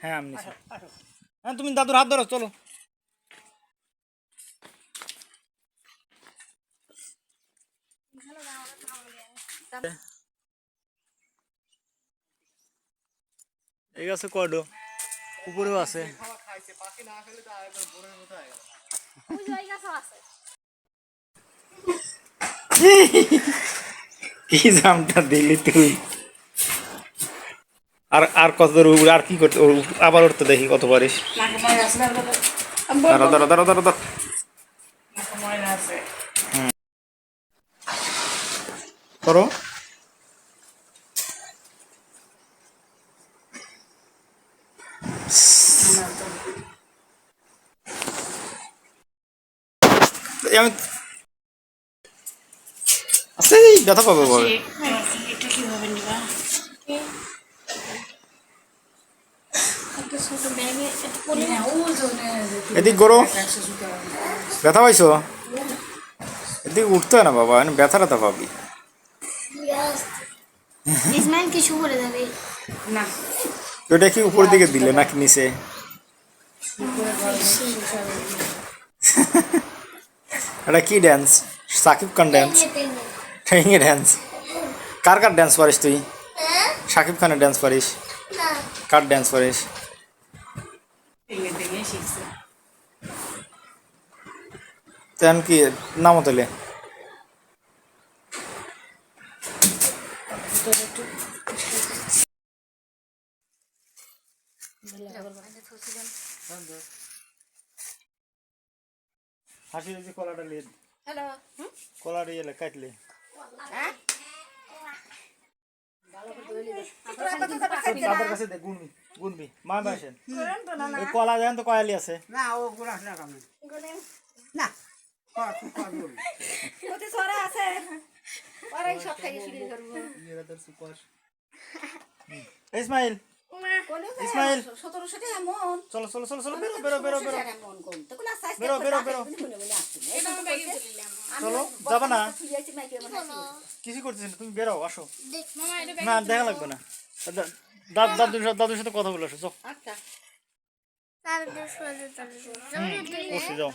হ্যাঁ আমি হ্যাঁ তুমি দাদুর হাত ধরো চলো। এই আছে কডো। উপরেও আছে। কি জামটা দিলি তুই? আর আর কত দূর আর কি করতে আবার উঠতে দেখি কত পারিস দাঁড়া দাঁড়া দাঁড়া দাঁড়া দাঁড়া করো। আমি আছে ব্যথা পাবে বলে এটা কীভাবে নিবা একটা ব্যথা না ব্যথা কি উপরের দিকে দিলে নাকি নিচে? এটা কি dance Shakib Khan dance dance কার কার ড্যান্স পারিস তুই? সাকিব খানের ড্যান্স পারিস? কার ড্যান্স পারিস? ভেঙে ভেঙে শিখছে তেন কি নামো তাহলে। হাসি যে কলাটা লিয়ে হ্যালো। কলাটা ইয়ে কাটলে। হ্যাঁ? তাদের কাছে দে গুনবি মা ওই কলা দেন তো কয়ালি আছে। না ও গুলাস না কামে। না আছে। ওরাই সব খাইয়ে শুরু করব। ইসমাইল। ইসমাইল। চলো চলো চলো চলো বেরো বেরো বেরো বেরো। বেরো, বেরো, বেরো। চলো যাবে না। কিছু করতেছেন তুমি বেরো আসো। না দেখা লাগবে না। দা- দা- দাদুর সাথে দাদুর সাথে কথা বলে আসো চল। আচ্ছা। বসে যাও।